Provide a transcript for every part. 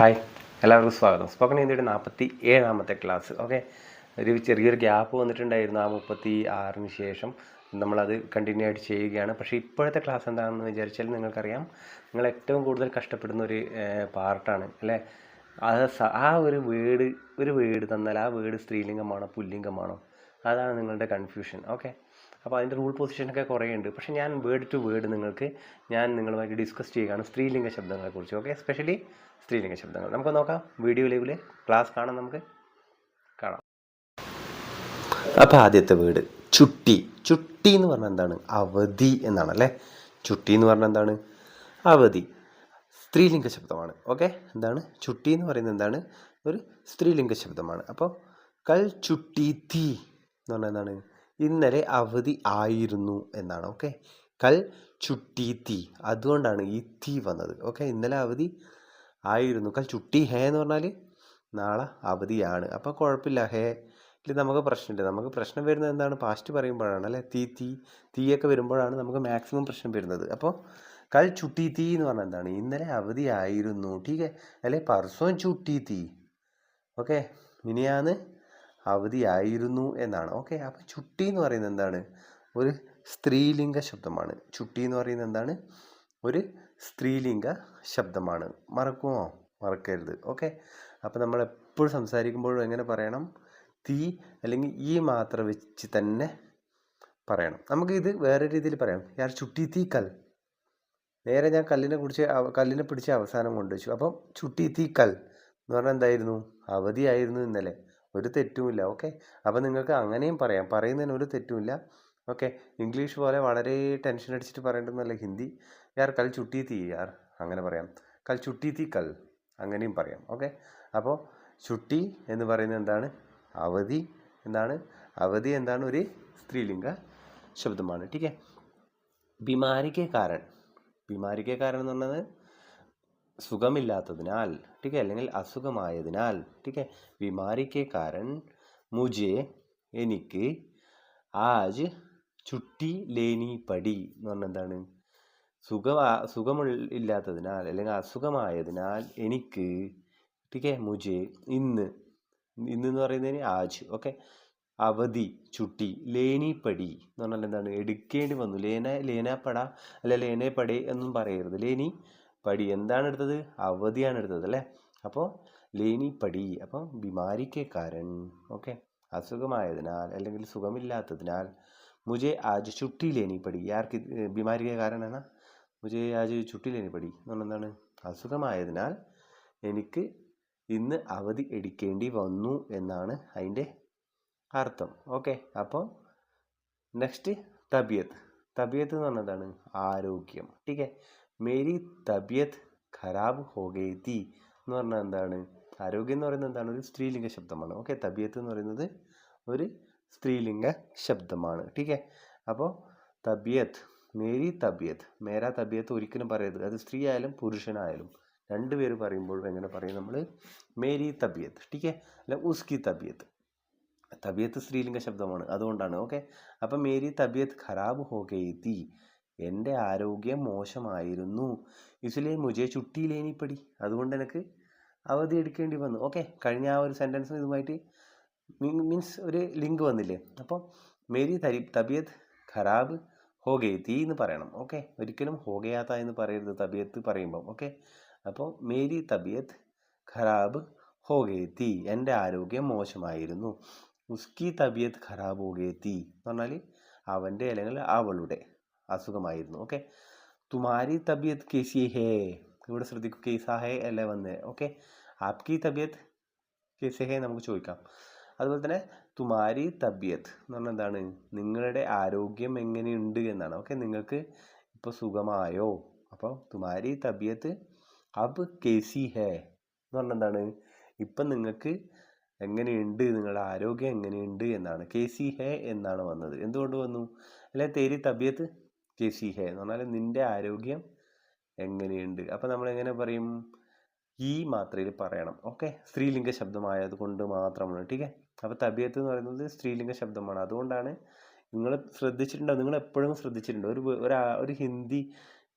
Hi എല്ലാവർക്കും സ്വാഗതം. Spoken ഹിന്ദിയുടെ നാൽപ്പത്തി ഏഴാമത്തെ ക്ലാസ് ഓക്കെ ഒരു ചെറിയൊരു ഗ്യാപ്പ് വന്നിട്ടുണ്ടായിരുന്നു ആ മുപ്പത്തി ആറിന് ശേഷം. നമ്മളത് കണ്ടിന്യൂ ആയിട്ട് ചെയ്യുകയാണ്. പക്ഷേ ഇപ്പോഴത്തെ ക്ലാസ് എന്താണെന്ന് വിചാരിച്ചാൽ നിങ്ങൾക്കറിയാം. നിങ്ങൾ ഏറ്റവും കൂടുതൽ കഷ്ടപ്പെടുന്ന ഒരു പാർട്ടാണ് അല്ലേ? അത് ആ ഒരു വേർഡ് ഒരു വേർഡ് തന്നാൽ ആ വേർഡ് സ്ത്രീലിംഗമാണോ പുല്ലിംഗമാണോ? അതാണ് നിങ്ങളുടെ കൺഫ്യൂഷൻ ഓക്കെ അപ്പോൾ അതിന്റെ റൂൾ പൊസിഷനൊക്കെ കുറേ ഉണ്ട് പക്ഷേ ഞാൻ വേർഡ് ടു വേർഡ് നിങ്ങൾക്ക് ഞാൻ നിങ്ങളുമായിട്ട് ഡിസ്കസ് ചെയ്യുകയാണ് സ്ത്രീലിംഗ ശബ്ദങ്ങളെക്കുറിച്ച്. ഓക്കെ സ്പെഷ്യലി സ്ത്രീലിംഗ ശബ്ദങ്ങൾ. നമുക്ക് നോക്കാം വീഡിയോ ലൈവിൽ ക്ലാസ് കാണാം നമുക്ക്. കാണാം. അപ്പോൾ ആദ്യത്തെ വേർഡ് ചുട്ടി. ചുട്ടി എന്ന് പറഞ്ഞാൽ എന്താണ്? അവധി എന്നാണ് അല്ലേ? ചുട്ടി എന്ന് പറഞ്ഞാൽ എന്താണ്? അവധി. സ്ത്രീലിംഗ ശബ്ദമാണ്. ഓക്കെ എന്താണ്? ചുട്ടി എന്ന് പറയുന്നത് എന്താണ്? ഒരു സ്ത്രീലിംഗ ശബ്ദമാണ്. അപ്പോൾ കൽ ചുട്ടി തീ എന്ന് പറഞ്ഞാൽ എന്താണ്? ഇന്നലെ അവധി ആയിരുന്നു എന്നാണ് ഓക്കെ കൽ ചുട്ടി തീ. അതുകൊണ്ടാണ് ഈ തീ വന്നത് ഓക്കെ ഇന്നലെ അവധി ആയിരുന്നു. കൽ ചുട്ടി ഹേ എന്ന് പറഞ്ഞാൽ നാളെ അവധിയാണ്. അപ്പോൾ കുഴപ്പമില്ല ഹേ. ഇല്ല നമുക്ക് പ്രശ്നമില്ല. നമുക്ക് പ്രശ്നം വരുന്നത് എന്താണ്? പാസ്റ്റ് പറയുമ്പോഴാണ് അല്ലേ? തീ തീ തീയൊക്കെ വരുമ്പോഴാണ് നമുക്ക് മാക്സിമം പ്രശ്നം വരുന്നത്. അപ്പോൾ കൽ ചുട്ടി തീ എന്ന് പറഞ്ഞാൽ എന്താണ്? ഇന്നലെ അവധി ആയിരുന്നു ടീക്കെ അല്ലെ? പർസോൻ ചുട്ടി തീ ഓക്കെ മിനിയാന്ന് അവധിയായിരുന്നു എന്നാണ്. ഓക്കെ അപ്പം ചുട്ടി എന്ന് പറയുന്നത് എന്താണ്? ഒരു സ്ത്രീലിംഗ ശബ്ദമാണ്. ചുട്ടി എന്ന് പറയുന്നത് എന്താണ്? ഒരു സ്ത്രീലിംഗ ശബ്ദമാണ്. മറക്കുമോ മറക്കരുത്. ഓക്കെ അപ്പോൾ നമ്മൾ എപ്പോഴും സംസാരിക്കുമ്പോഴും എങ്ങനെ പറയണം? തീ അല്ലെങ്കിൽ ഈ മാത്രം വെച്ച് തന്നെ പറയണം. നമുക്കിത് വേറെ രീതിയിൽ പറയാം. യാർ ചുട്ടി തീ കൽ. നേരെ ഞാൻ കല്ലിനെ കുറിച്ച് കല്ലിനെ പിടിച്ച് അവസാനം കൊണ്ടുവച്ചു. അപ്പം ചുട്ടി തീ കൽ എന്ന് പറഞ്ഞാൽ എന്തായിരുന്നു? അവധിയായിരുന്നു ഇന്നലെ. ഒരു തെറ്റുമില്ല. ഓക്കെ? അപ്പോൾ നിങ്ങൾക്ക് അങ്ങനെയും പറയാം. പറയുന്നതിന് ഒരു തെറ്റുമില്ല. ഓക്കെ? ഇംഗ്ലീഷ് പോലെ വളരെ ടെൻഷൻ അടിച്ചിട്ട് പറയേണ്ടതെന്നല്ല ഹിന്ദി യാർ കൽ ചുട്ടി തീ യാർ? അങ്ങനെ പറയാം. കൽ ചുട്ടി തീ കൽ. അങ്ങനെയും പറയാം. ഓക്കെ? അപ്പോൾ ചുട്ടി എന്ന് പറയുന്നത് എന്താണ്? അവധി എന്താണ് അവധി എന്താണ്? ഒരു സ്ത്രീലിംഗ ശബ്ദമാണ്. ടീക്കെ? ബിമാരിക്ക് കാരൻ ബിമാരിക്ക് കാരൻ എന്ന് പറഞ്ഞത് സുഖമില്ലാത്തതിനാൽ ठीक है അല്ലെങ്കിൽ അസുഖമായതിനാൽ ठीक है ബിമാരിക്ക് കാരൻ മുജെ എനിക്ക് ആജ് ചുട്ടി ലേനി പടി എന്ന് പറഞ്ഞാൽ എന്താണ് സുഖ സുഖമില്ലാത്തതിനാൽ അല്ലെങ്കിൽ അസുഖമായതിനാൽ എനിക്ക് ठीक है മുജെ ഇന്ന് ഇന്ന് എന്ന് പറയുന്നതിന് ആജ് ഓക്കെ അവധി ചുട്ടി ലേനിപ്പടി എന്ന് പറഞ്ഞാൽ എന്താണ് എടുക്കേണ്ടി വന്നു ലേന ലേനാപ്പട അല്ല ലേനേപ്പടി എന്നും പറയരുത് ലേനി പടി എന്താണ് എടുത്തത്? അവധിയാണ് എടുത്തത് അല്ലേ? അപ്പോൾ ലേനി പടി അപ്പം ബിമാരിക്ക് കാരൻ ഓക്കെ. അസുഖമായതിനാൽ അല്ലെങ്കിൽ സുഖമില്ലാത്തതിനാൽ മുജെ ആജ് ചുട്ടി ലേനി പടി. ആർക്ക് ബിമാരിക്ക് കാരണമാണ് മുജെ ആജ് ചുട്ടി ലേനിപ്പടി എന്ന് പറഞ്ഞാൽ എന്താണ്? അസുഖമായതിനാൽ എനിക്ക് ഇന്ന് അവധി എടുക്കേണ്ടി വന്നു എന്നാണ് അതിന്റെ അർത്ഥം. ഓക്കെ. അപ്പോൾ നെക്സ്റ്റ് തബിയത്ത്. തബിയത്ത് എന്ന് പറഞ്ഞതാണ് ആരോഗ്യം. ടീക്കെ മേരി തബിയത്ത് ഖരാബ് ഹോ ഗയി എന്ന് പറഞ്ഞാൽ എന്താണ്? ആരോഗ്യം എന്ന് പറയുന്നത് എന്താണ്? ഒരു സ്ത്രീലിംഗ ശബ്ദമാണ്. ഓക്കെ തബിയത്ത് എന്ന് പറയുന്നത് ഒരു സ്ത്രീലിംഗ ശബ്ദമാണ്. ടീക്കെ അപ്പോൾ തബിയത്ത് മേരി തബിയത്ത് മേരാ തബിയത്ത് ഒരിക്കലും പറയരുത്. അത് സ്ത്രീ ആയാലും പുരുഷനായാലും. രണ്ട് പേര് പറയുമ്പോഴും എങ്ങനെ പറയും നമ്മൾ മേരി തബിയത്ത് ടീക്കെ അല്ല ഉസ്കി തബിയത്ത്. തബിയത്ത് സ്ത്രീലിംഗ ശബ്ദമാണ്. അതുകൊണ്ടാണ്. ഓക്കെ? അപ്പം മേരി തബിയത്ത് ഖരാബ് ഹോ ഗയി എന്റെ ആരോഗ്യം മോശമായിരുന്നു. ഇസിലെ മുജെ ചുട്ടിയിലേനിപ്പടി അതുകൊണ്ട് എനിക്ക് അവധി എടുക്കേണ്ടി വന്നു. ഓക്കെ കഴിഞ്ഞ ആ ഒരു സെന്റൻസ് ഇതുമായിട്ട് മീൻസ് ഒരു ലിങ്ക് വന്നില്ലേ? അപ്പോൾ മേരി തരി തബിയത്ത് ഖരാബ് ഹോഗേ തീ എന്ന് പറയണം. ഓക്കെ ഒരിക്കലും ഹോഗയാത്ത എന്ന് പറയരുത് തബിയത്ത് പറയുമ്പം. ഓക്കെ അപ്പോൾ മേരി തബിയത്ത് ഖരാബ് ഹോഗേ തീ എന്റെ ആരോഗ്യം മോശമായിരുന്നു. ഉസ്കി തബിയത്ത് ഖരാബ് ഹോഗേ തീ എന്ന് പറഞ്ഞാൽ അവന്റെ അല്ലെങ്കിൽ അവളുടെ. അസുഖമായിരുന്നു. ഓക്കെ തുമാരി തബിയത്ത് കേസി ഹേ ഇവിടെ ശ്രദ്ധിക്കൂ കേസാ ഹേ അല്ലേ വന്നേ? ഓക്കെ ആപ്കി തബിയത്ത് കേസി ഹേ നമുക്ക് ചോദിക്കാം. അതുപോലെ തന്നെ തുമാരി തബിയത്ത് എന്ന് പറഞ്ഞാൽ എന്താണ്? നിങ്ങളുടെ ആരോഗ്യം എങ്ങനെയുണ്ട് എന്നാണ്. ഓക്കെ നിങ്ങൾക്ക് ഇപ്പോൾ സുഖമായോ? അപ്പോൾ തുമാരി തബിയത്ത് അബ് കേസി ഹേ എന്ന് പറഞ്ഞാൽ എന്താണ്? ഇപ്പം നിങ്ങൾക്ക് എങ്ങനെയുണ്ട്? നിങ്ങളുടെ ആരോഗ്യം എങ്ങനെയുണ്ട് എന്നാണ്. കെ സി ഹേ എന്നാണ് വന്നത്. എന്തുകൊണ്ട് വന്നു? അല്ലെ? തേരി തബിയത്ത് കെ സി ഹേ എന്ന് പറഞ്ഞാൽ നിന്റെ ആരോഗ്യം എങ്ങനെയുണ്ട്? അപ്പോൾ നമ്മൾ എങ്ങനെ പറയും? ഈ മാത്രയിൽ പറയണം. ഓക്കെ? സ്ത്രീലിംഗ ശബ്ദമായത് കൊണ്ട് മാത്രമാണ്. ടീക്കെ അപ്പോൾ തബിയത്ത് എന്ന് പറയുന്നത് സ്ത്രീലിംഗ ശബ്ദമാണ്. അതുകൊണ്ടാണ് നിങ്ങൾ ശ്രദ്ധിച്ചിട്ടുണ്ടോ? നിങ്ങൾ എപ്പോഴും ശ്രദ്ധിച്ചിട്ടുണ്ടോ? ഒരു ഒരാ ഒരു Hindi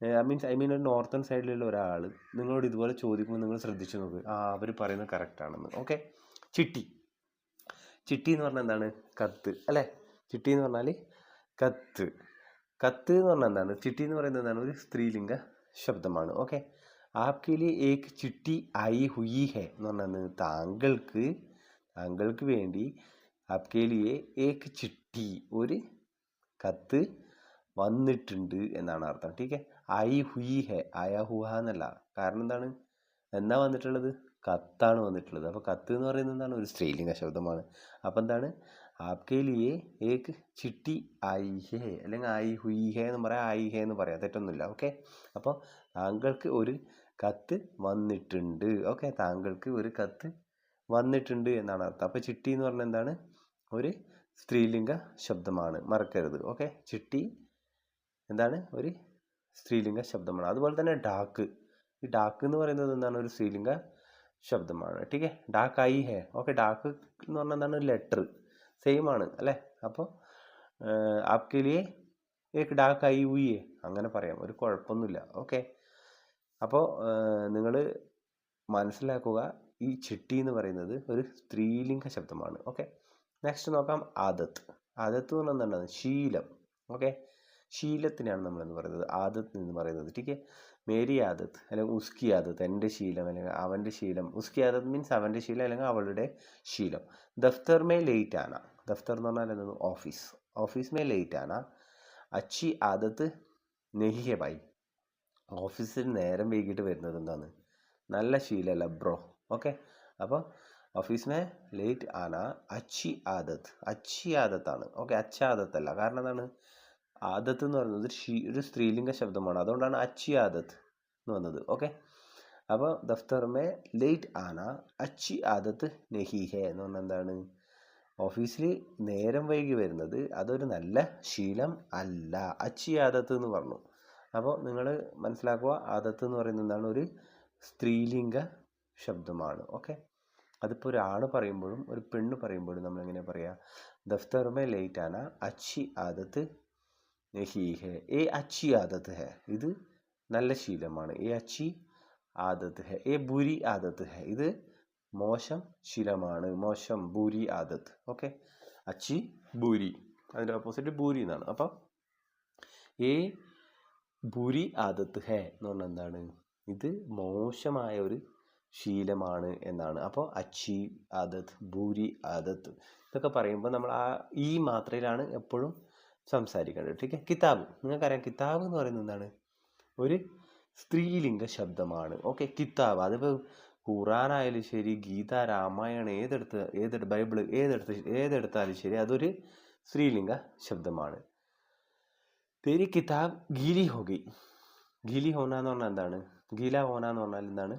I means I mean ഒരു നോർത്തേൺ സൈഡിലുള്ള ഒരാൾ നിങ്ങളോട് ഇതുപോലെ ചോദിക്കുമ്പോൾ നിങ്ങൾ ശ്രദ്ധിച്ചു നോക്ക്. ആ അവർ പറയുന്നത് കറക്റ്റാണെന്ന് ഓക്കെ? ചിട്ടി. ചിട്ടി എന്ന് പറഞ്ഞാൽ എന്താണ്? കത്ത്. അല്ലേ? ചിട്ടി എന്ന് പറഞ്ഞാൽ കത്ത്. കത്ത് എന്ന് പറഞ്ഞാൽ എന്താണ്? ചിട്ടി എന്ന് പറയുന്നത് എന്താണ്? ഒരു സ്ത്രീലിംഗ ശബ്ദമാണ്. ഓക്കെ? ആപ്കിലി ഏക് ചിട്ടി ആയി ഹുയി ഹെ എന്ന് പറഞ്ഞാൽ താങ്കൾക്ക് താങ്കൾക്ക് വേണ്ടി ആപ്കേലിയെ ഏക് ചിട്ടി ഒരു കത്ത് വന്നിട്ടുണ്ട് എന്നാണ് അർത്ഥം. ടീക്കെ ആയി ഹുയി ഹെ ആയ ഹുഹ എന്നല്ല. കാരണം എന്താണ്? എന്നാ വന്നിട്ടുള്ളത്? കത്താണ് വന്നിട്ടുള്ളത്. അപ്പോൾ കത്ത് എന്ന് പറയുന്നത് എന്താണ്? ഒരു സ്ത്രീലിംഗ ശബ്ദമാണ്. അപ്പോൾ എന്താണ്? ആപ്കെ ലിയെ ഏക്ക് ചിട്ടി ആയി ഹേ അല്ലെങ്കിൽ ആയി ഹുയി ഹേ എന്ന് പറയാം ആയി ഹേ എന്ന് പറയാം തെറ്റൊന്നുമില്ല ഓക്കെ അപ്പോൾ താങ്കൾക്ക് ഒരു കത്ത് വന്നിട്ടുണ്ട് ഓക്കെ താങ്കൾക്ക് ഒരു കത്ത് വന്നിട്ടുണ്ട് എന്നാണ് അർത്ഥം. അപ്പോൾ ചിട്ടി എന്ന് പറഞ്ഞാൽ എന്താണ്? ഒരു സ്ത്രീലിംഗ ശബ്ദമാണ് മറക്കരുത് ഓക്കെ ചിട്ടി എന്താണ്? ഒരു സ്ത്രീലിംഗ ശബ്ദമാണ്. അതുപോലെ തന്നെ ഡാക്ക് ഈ ഡാക്ക് എന്ന് പറയുന്നത് എന്താണ്? ഒരു സ്ത്രീലിംഗ ശബ്ദമാണ് ടീക്കെ ഡാക്ക് ആയി ഹേ ഓക്കെ ഡാക്ക് എന്ന് പറഞ്ഞാൽ എന്താണ്? ലെറ്റർ സെയിം ആണ് അല്ലേ? അപ്പോൾ ആപ്കെ ലിയെ ഏക് ഡാക്ക് ഐ ഹുയി അങ്ങനെ പറയാം ഒരു കുഴപ്പമൊന്നുമില്ല ഓക്കെ അപ്പോൾ നിങ്ങൾ മനസ്സിലാക്കുക ഈ ചിട്ടി എന്ന് പറയുന്നത് ഒരു സ്ത്രീലിംഗ ശബ്ദമാണ് ഓക്കെ നെക്സ്റ്റ് നോക്കാം ആദത്ത്. ആദത്ത് എന്ന് പറഞ്ഞാൽ എന്താണ്? ശീലം ഓക്കെ ശീലത്തിനാണ് നമ്മൾ എന്ന് പറയുന്നത് ആദത്ത് എന്ന് പറയുന്നത് ടീക്കെ? മേരി ആദത്ത് അല്ലെങ്കിൽ ഉസ്കി ആദത്ത് എന്റെ ശീലം അല്ലെങ്കിൽ അവന്റെ ശീലം. ഉസ്കി ആദത്ത് മീൻസ് അവന്റെ ശീലം അല്ലെങ്കിൽ അവളുടെ ശീലം. ദഫ്തർ മേ ലേറ്റ് ആന. ദഫ്തർ എന്ന് പറഞ്ഞാൽ എന്താണ്? ഓഫീസ്. ഓഫീസ് മേ ലേറ്റ് ആണ്. അച്ചി നെഹി ഹെ ബൈ ഓഫീസിൽ നേരം വൈകിട്ട് വരുന്നത് എന്താണ്? നല്ല ശീലമല്ല ബ്രോ ഓക്കെ അപ്പോൾ ഓഫീസ് മേ ലേറ്റ് ആന അച്ചി ആദത്ത് അച്ചി ആദത്താണ് ഓക്കെ അച്ച ആദത്തല്ല കാരണം എന്താണ്? ആദത്ത് എന്ന് പറയുന്നത് ഒരു സ്ത്രീലിംഗ ശബ്ദമാണ്. അതുകൊണ്ടാണ് അച്ചി ആദത്ത് എന്ന് വന്നത്. ഓക്കെ അപ്പോൾ ദഫ്തർ മേ ലേറ്റ് ആന അച്ചി ആദത്ത് നെഹി ഹെ എന്ന് പറഞ്ഞാൽ എന്താണ്? ഓഫീസിൽ നേരം വൈകി വരുന്നത് അതൊരു നല്ല ശീലം അല്ല. അച്ചി ആദത്ത് എന്ന് പറഞ്ഞു. അപ്പോൾ നിങ്ങൾ മനസ്സിലാക്കുക ആദത്ത് എന്ന് പറയുന്നത് എന്താണ്? ഒരു സ്ത്രീലിംഗ ശബ്ദമാണ്. ഓക്കെ? അതിപ്പോൾ ഒരാണ് പറയുമ്പോഴും ഒരു പെണ്ണ് പറയുമ്പോഴും നമ്മൾ എങ്ങനെ പറയുക ലേറ്റ് ആന അച്ചി ആദത്ത് ഹെ. ഏ അച്ചി ആദത്ത് ഹെ? ഇത് നല്ല ശീലമാണ്. ഏ അച്ചി ആദത്ത് ഹെ? ഏ ബുരി ആദത്ത് ഹെ? ഇത് മോശം ശീലമാണ് മോശം ബൂരി ആദത്ത് ഓക്കെ അച്ചി ബൂരി അതിന്റെ ഓപ്പോസിറ്റ് ബൂരി എന്നാണ്. അപ്പം ഏ ബുരി ആദത്ത് ഹെ എന്ന് പറഞ്ഞാൽ എന്താണ്? ഇത് മോശമായ ഒരു ശീലമാണ് എന്നാണ്. അപ്പോൾ അച്ചി ആദത്ത് ബൂരി ആദത്ത് ഇതൊക്കെ പറയുമ്പോൾ നമ്മൾ ആ ഈ മാത്രയിലാണ് എപ്പോഴും സംസാരിക്കേണ്ടത്. ഠീക്ക് കിതാബ്. നിങ്ങൾക്കറിയാം കിതാബ് എന്ന് പറയുന്നത് എന്താണ്? ഒരു സ്ത്രീലിംഗ ശബ്ദമാണ്. ഓക്കെ കിതാബ്. അതിപ്പോൾ ഖുറാനായാലും ശരി ഗീത രാമായണം ഏതെടുത്ത് ഏതെടുത്ത് ബൈബിൾ ഏതെടുത്ത് ഏതെടുത്താലും ശരി അതൊരു സ്ത്രീലിംഗ ശബ്ദമാണ്. തേരി കിതാബ് ഗീലി ഹോഗി. ഗീലി ഹോന എന്ന് പറഞ്ഞാൽ എന്താണ്? ഗീല ഹോന എന്ന് പറഞ്ഞാൽ എന്താണ്?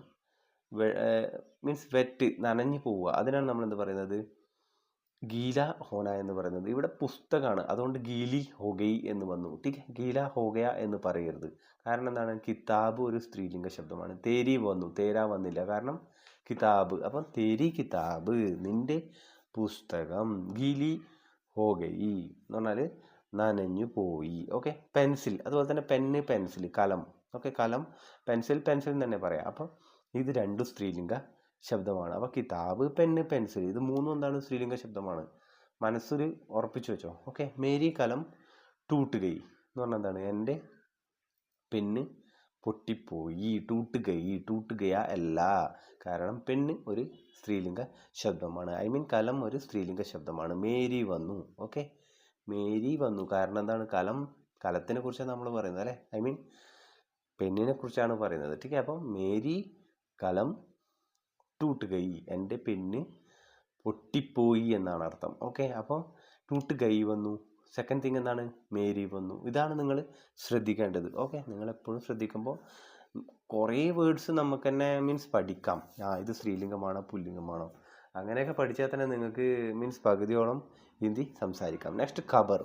മീൻസ് വെറ്റ് നനഞ്ഞു പോവുക. അതിനാണ് നമ്മൾ എന്ത് പറയുന്നത്? ഗീല ഹോന എന്ന് പറയുന്നത്. ഇവിടെ പുസ്തകമാണ് അതുകൊണ്ട് ഗീലി ഹോഗൈ എന്ന് വന്നു. ടീക്ക് ഗീല ഹോഗയ എന്ന് പറയരുത്. കാരണം എന്താണ്? കിതാബ് ഒരു സ്ത്രീലിംഗ ശബ്ദമാണ്. തേരി വന്നു. തേര വന്നില്ല. കാരണം കിതാബ്. അപ്പം തേരി കിതാബ് നിന്റെ പുസ്തകം ഗീലി ഹോഗൈ എന്ന് പറഞ്ഞാൽ നനഞ്ഞു പോയി. ഓക്കെ? പെൻസിൽ. അതുപോലെ തന്നെ പെന്ന് പെൻസിൽ കലം. ഓക്കെ? കലം പെൻസിൽ പെൻസിൽ തന്നെ പറയാം. അപ്പം ഇത് രണ്ടും സ്ത്രീലിംഗ ശബ്ദമാണ്. അപ്പോൾ കിതാബ് പെന്ന് പെൻസിൽ ഇത് മൂന്നും എന്താണ് സ്ത്രീലിംഗ ശബ്ദമാണ്. മനസ്സിൽ ഉറപ്പിച്ചു വെച്ചോ. ഓക്കെ? മേരി കലം ടൂട്ടുകൈ എന്ന് പറഞ്ഞാൽ എന്താണ്? എന്റെ പെണ്ണ് പൊട്ടിപ്പോയി. ടൂട്ടുകൈ ടൂട്ടുകയ അല്ല. കാരണം പെണ്ണ് ഒരു സ്ത്രീലിംഗ ശബ്ദമാണ്. ഐ മീൻ കലം ഒരു സ്ത്രീലിംഗ ശബ്ദമാണ്. മേരി വന്നു. ഓക്കെ? മേരി വന്നു. കാരണം എന്താണ്? കലം കലത്തിനെ കുറിച്ചാണ് നമ്മൾ പറയുന്നത് അല്ലേ? ഐ മീൻ പെണ്ണിനെ കുറിച്ചാണ് പറയുന്നത്. ടീക്കെ അപ്പം മേരി കലം ടൂട്ട് കൈ എന്റെ പെണ്ണ് പൊട്ടിപ്പോയി എന്നാണ് അർത്ഥം. ഓക്കെ അപ്പോൾ ടൂട്ട് കൈ വന്നു. സെക്കൻഡ് തിങ് എന്താണ്? മേരി വന്നു. ഇതാണ് നിങ്ങൾ ശ്രദ്ധിക്കേണ്ടത്. ഓക്കെ നിങ്ങൾ എപ്പോഴും ശ്രദ്ധിക്കുമ്പോൾ കുറേ വേർഡ്സ് നമുക്ക് തന്നെ മീൻസ് പഠിക്കാം. ആ ഇത് സ്ത്രീലിംഗമാണോ പുല്ലിംഗമാണോ? അങ്ങനെയൊക്കെ പഠിച്ചാൽ തന്നെ നിങ്ങൾക്ക് മീൻസ് പകുതിയോളം ഹിന്ദി സംസാരിക്കാം. നെക്സ്റ്റ് ഖബർ.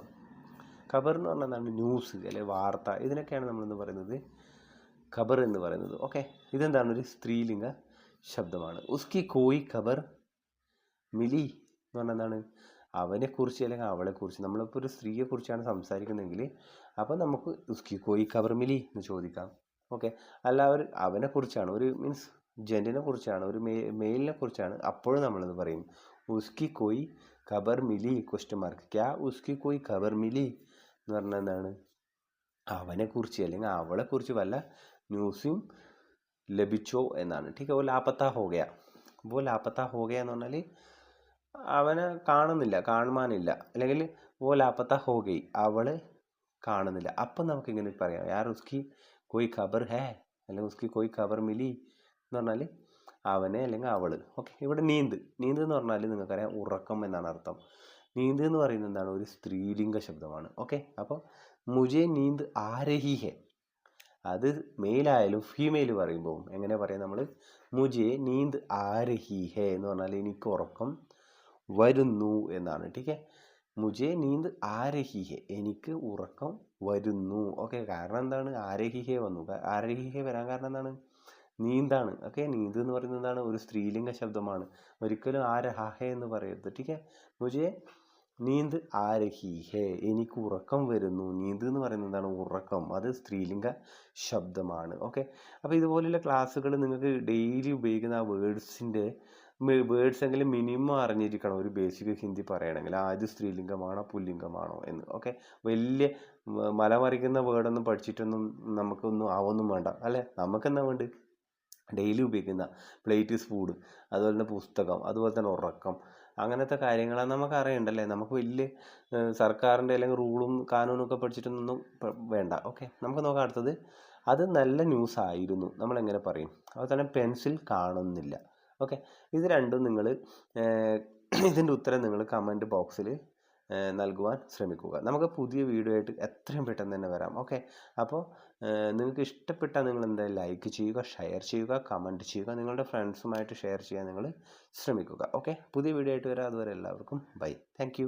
ഖബർ എന്ന് പറഞ്ഞാൽ എന്താണ്? ന്യൂസ് അല്ലെ വാർത്ത. ഇതിനൊക്കെയാണ് നമ്മളെന്ന് പറയുന്നത് ഖബർ എന്ന് പറയുന്നത്. ഓക്കെ ഇതെന്താണ്? ഒരു സ്ത്രീലിംഗ ശബ്ദമാണ്. ഉസ്കി കോയി ഖബർ മിലി എന്ന് പറഞ്ഞാൽ എന്താണ് അവനെക്കുറിച്ച് അല്ലെങ്കിൽ അവളെക്കുറിച്ച്. നമ്മളിപ്പോൾ ഒരു സ്ത്രീയെക്കുറിച്ചാണ് സംസാരിക്കുന്നതെങ്കിൽ അപ്പോൾ നമുക്ക് ഉസ്കി കോയി ഖബർ മിലി എന്ന് ചോദിക്കാം. ഓക്കെ. അല്ല ഒരു അവനെക്കുറിച്ചാണ്. ഒരു മീൻസ് ജെന്റിനെ കുറിച്ചാണ് ഒരു മേ മെയിലിനെ കുറിച്ചാണ് അപ്പോഴും നമ്മളത് പറയും. ഉസ്കി കോയി ഖബർ മിലി ക്വസ്റ്റ്യൻ മാർക്ക് ക്യാ ഉസ്കി കോയി ഖബർ മിലി എന്ന് പറഞ്ഞാൽ എന്താണ് അവനെക്കുറിച്ച് അല്ലെങ്കിൽ അവളെക്കുറിച്ച് വല്ല ന്യൂസും ലഭിച്ചോ എന്നാണ്. ടീക്ക് ഓ ലാപ്പത്ത ഹോഗയ ഓ ലാപ്പത്ത ഹോഗയ എന്ന് പറഞ്ഞാൽ അവനെ കാണുന്നില്ല കാണുവാനില്ല അല്ലെങ്കിൽ ഓ ലാപ്പത്ത ഹോഗയി അവൾ കാണുന്നില്ല. അപ്പം നമുക്കിങ്ങനെ പറയാം യാർ ഉസ്കി കോയി ഖബർ ഹേ? അല്ലെങ്കിൽ ഉസ്കി കോയി ഖബർ മിലി? എന്ന് പറഞ്ഞാൽ അവനെ അല്ലെങ്കിൽ അവൾ ഓക്കെ ഇവിടെ നീന്ത്. നീന്ത് എന്ന് പറഞ്ഞാൽ നിങ്ങൾക്കറിയാം ഉറക്കം എന്നാണ് അർത്ഥം. നീന്ത് എന്ന് പറയുന്നത് എന്താണ്? ഒരു സ്ത്രീലിംഗ ശബ്ദമാണ്. ഓക്കെ അപ്പോൾ മുജേ നീന്ത് ആരഹി ഹേ? അത് മെയിലായാലും ഫീമെയിൽ പറയുമ്പോൾ എങ്ങനെ പറയാം നമ്മൾ മുജെ നീന്ത് ആര് ഹി ഹേ എന്ന് പറഞ്ഞാൽ എനിക്ക് ഉറക്കം വരുന്നു എന്നാണ്. ടീക്കെ മുജെ നീന്ത് ആരഹി ഹെ എനിക്ക് ഉറക്കം വരുന്നു. ഓക്കെ കാരണം എന്താണ്? ആരഹി ഹെ വന്നു. ആര് ഹി ഹെ വരാൻ കാരണം എന്താണ്? നീന്താണ്. ഓക്കെ നീന്ത് എന്ന് പറയുന്നത് എന്താണ്? ഒരു സ്ത്രീലിംഗ ശബ്ദമാണ്. ഒരിക്കലും ആരഹേ എന്ന് പറയരുത്. ടീക്കെ മുജെ നീന്ത് ആരഹി ഹേ എനിക്ക് ഉറക്കം വരുന്നു. നീന്ത് എന്ന് പറയുന്നത് എന്താണ്? ഉറക്കം. അത് സ്ത്രീലിംഗ ശബ്ദമാണ്. ഓക്കെ അപ്പോൾ ഇതുപോലെയുള്ള ക്ലാസ്സുകൾ നിങ്ങൾക്ക് ഡെയിലി ഉപയോഗിക്കുന്ന ആ വേർഡ്സിന്റെ വേർഡ്സ് എങ്കിലും മിനിമം അറിഞ്ഞിരിക്കണം. ഒരു ബേസിക് ഹിന്ദി പറയണമെങ്കിൽ. ആദ്യ സ്ത്രീലിംഗമാണോ പുല്ലിംഗമാണോ എന്ന്. ഓക്കെ വലിയ മലമറിക്കുന്ന വേർഡൊന്നും പഠിച്ചിട്ടൊന്നും നമുക്കൊന്നും ആവൊന്നും വേണ്ട. അല്ലേ? നമുക്കെന്താ വേണ്ട ഡെയിലി ഉപയോഗിക്കുന്ന പ്ലേറ്റ് സ്പൂൺ അതുപോലെ തന്നെ പുസ്തകം. അതുപോലെ തന്നെ ഉറക്കം. അങ്ങനത്തെ കാര്യങ്ങളാണ് നമുക്ക് അറിയണ്ടല്ലേ? നമുക്ക് വലിയ സർക്കാരിന്റെ അല്ലെങ്കിൽ റൂളും കാനൂനും ഒക്കെ പഠിച്ചിട്ടൊന്നും വേണ്ട. ഓക്കെ നമുക്ക് നോക്കാം അടുത്തത്. അത് നല്ല ന്യൂസ് ആയിരുന്നു. നമ്മൾ എങ്ങനെ പറയും? അതുപോലെ തന്നെ പെൻസിൽ കാണുന്നില്ല. ഓക്കെ ഇത് രണ്ടും നിങ്ങൾ ഇതിന്റെ ഉത്തരം നിങ്ങൾ കമന്റ് ബോക്സിൽ നൽകുവാൻ ശ്രമിക്കുക. നമുക്ക് പുതിയ വീഡിയോ ആയിട്ട് എത്രയും പെട്ടെന്ന് തന്നെ വരാം. ഓക്കെ അപ്പോൾ നിങ്ങൾക്ക് ഇഷ്ടപ്പെട്ടാൽ നിങ്ങൾ എന്തായാലും ലൈക്ക് ചെയ്യുക ഷെയർ ചെയ്യുക കമന്റ് ചെയ്യുക നിങ്ങളുടെ ഫ്രണ്ട്സുമായിട്ട് ഷെയർ ചെയ്യാൻ നിങ്ങൾ ശ്രമിക്കുക. ഓക്കെ പുതിയ വീഡിയോ ആയിട്ട് വരാം. അതുവരെ എല്ലാവർക്കും ബൈ താങ്ക്